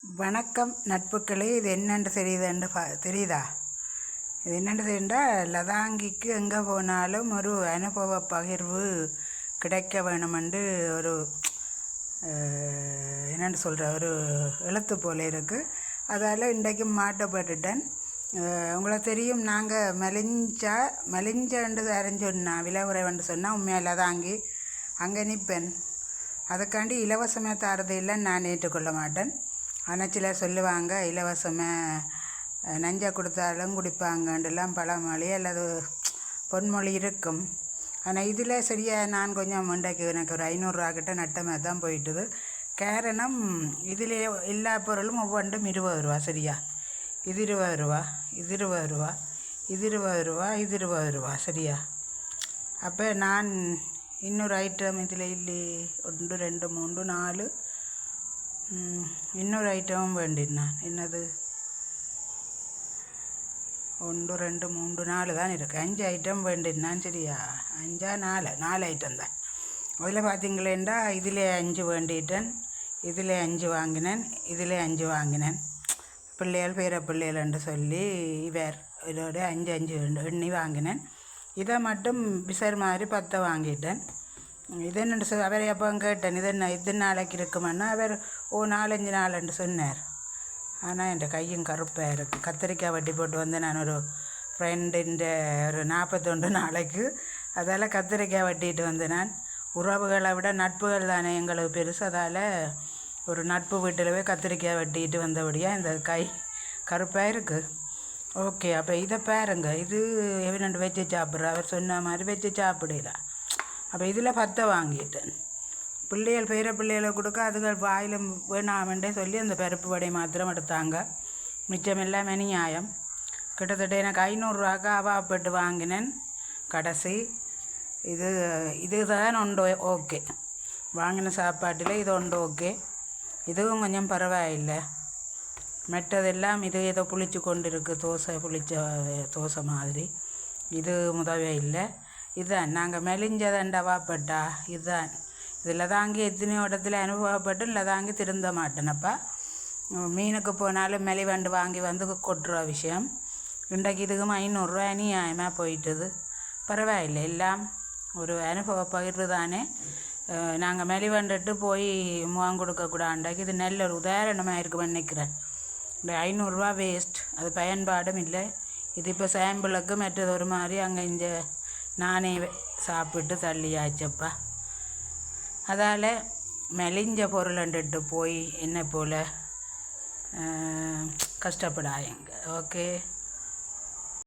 வணக்கம் நட்புக்களே இது என்னென்று தெரியுதுன்னு பா தெரியுதா? இது என்னென்று தெரியுண்டா லதாங்கிக்கு எங்கே போனாலும் ஒரு அனுபவ பகிர்வு கிடைக்க வேணுமென்று ஒரு என்னென்னு சொல்கிற ஒரு எழுத்து போல இருக்குது அதால் இன்றைக்கு மாட்டப்பட்டுட்டேன். உங்களுக்கு தெரியும் நாங்கள் மெலிஞ்சா மெலிஞ்சன்றது அரைஞ்சொன்னா விலை சொன்னால் உண்மையாக லதாங்கி அங்கே நிற்பேன் அதுக்காண்டி இலவசமாக தரது இல்லைன்னு நான் ஏற்றுக்கொள்ள மாட்டேன். ஆனால் சிலர் சொல்லுவாங்க இலவசமாக நஞ்சை கொடுத்தாலும் குடிப்பாங்கன்றெல்லாம் பழமொழி அல்லது பொன்மொழி இருக்கும். ஆனால் இதில் சரியாக நான் கொஞ்சம் இன்றைக்கு எனக்கு ஒரு ஐநூறுரூவா கிட்ட நட்டமாக தான் போயிட்டுது. காரணம் இதில் எல்லா பொருளும் ஒவ்வொன்றும் இருபது ரூபா சரியா? இது இருபது ரூபா இது இருபது ரூபா இது இருபது ரூபா இது இருபது ரூபா சரியா? அப்போ நான் இன்னொரு ஐட்டம் இதில் இல்லை ஒன்று ரெண்டு மூன்று நாலு இன்னொரு ஐட்டமும் வேண்டினான் என்னது ஒன்று ரெண்டு மூன்று நாலு தான் இருக்குது அஞ்சு ஐட்டம் வேண்டினான் சரியா அஞ்சா நாலு நாலு ஐட்டம் தான் அதில் பார்த்தீங்களேண்டா இதில் அஞ்சு வேண்டிட்டேன் இதில் அஞ்சு வாங்கினேன் இதில் அஞ்சு வாங்கினேன் பிள்ளைகள் பேர பிள்ளைகள்ன்று சொல்லி இவர் இதோட அஞ்சு அஞ்சு எண்ணி வாங்கினேன் இதை மட்டும் பிசர் மாதிரி பத்தை வாங்கிட்டேன் இது என்னென்று சொல் அவரை அப்போ கேட்டேன் இது என்ன இது நாளைக்கு இருக்குமான்னா? அவர் ஓ நாலஞ்சு நாளுன்னு சொன்னார். ஆனால் என் கையும் கருப்பாக இருக்குது கத்திரிக்காய் வட்டி போட்டு வந்து நான் ஒரு ஃப்ரெண்டுன்ற ஒரு நாற்பத்தொண்டு நாளைக்கு அதால் கத்திரிக்காய் வட்டிட்டு வந்து நான் உறவுகளை விட நட்புகள் தானே எங்களுக்கு பெருசு. அதால் ஒரு நட்பு வீட்டில் போய் கத்திரிக்காய் வெட்டிட்டு வந்தபடியாக இந்த கை கருப்பாக இருக்குது ஓகே அப்போ இதை பாருங்க. இது எவனண்டு வச்சு சாப்பிட்ற? அவர் சொன்ன மாதிரி வச்சு சாப்பிடுறா. அப்போ இதில் பத்தை வாங்கிட்டேன் பிள்ளைகள் பேர பிள்ளைகளை கொடுக்க அதுகள் வாயில் வேணாமண்டே சொல்லி அந்த பருப்பு வடை மாத்திரம் எடுத்தாங்க. மிச்சம் எல்லாமே நியாயம் கிட்டத்தட்ட எனக்கு ஐநூறுரூவாக்கு அவாப்பட்டு வாங்கினேன். கடைசி. இது இதுதான் உண்டு ஓகே. வாங்கின சாப்பாட்டில் இது உண்டு ஓகே. இதுவும் கொஞ்சம் பரவாயில்லை. மெட்டதெல்லாம் இது ஏதோ புளிச்சு கொண்டு இருக்குது தோசை புளிச்ச தோசை மாதிரி. இது முதவே இல்லை. இதுதான் நாங்கள் மெலிஞ்சதண்டவாப்பட்டா இதுதான் இதில் தாங்கி எத்தனையோ இடத்துல அனுபவப்பட்டு இல்லை தாங்கி திருந்த மாட்டேனப்பா மீனுக்கு போனாலும் மெலிவண்டு வாங்கி வந்து கொட்டுற விஷயம். இன்றைக்கு இதுக்கும் ஐநூறுரூவா அநியாயமாக போயிட்டுது. பரவாயில்லை எல்லாம் ஒரு அனுபவ பகிர்வு தானே. நாங்கள் மெலிவண்டுட்டு போய் முகம் கொடுக்கக்கூடாண்டாக்கு இது நல்ல ஒரு உதாரணமாக இருக்குமென்னு நினைக்கிறேன். இந்த ஐநூறுரூவா வேஸ்ட் அது பயன்பாடும் இல்லை. இது இப்போ சாம்பிளுக்கு மற்றது ஒரு மாதிரி அங்கே இங்கே நானே சாப்பிட்டு தள்ளியாச்சப்பா. அதால் மெலிஞ்ச பொருளண்டுட்டு போய் என்ன போல் கஷ்டப்படாயங்க ஓகே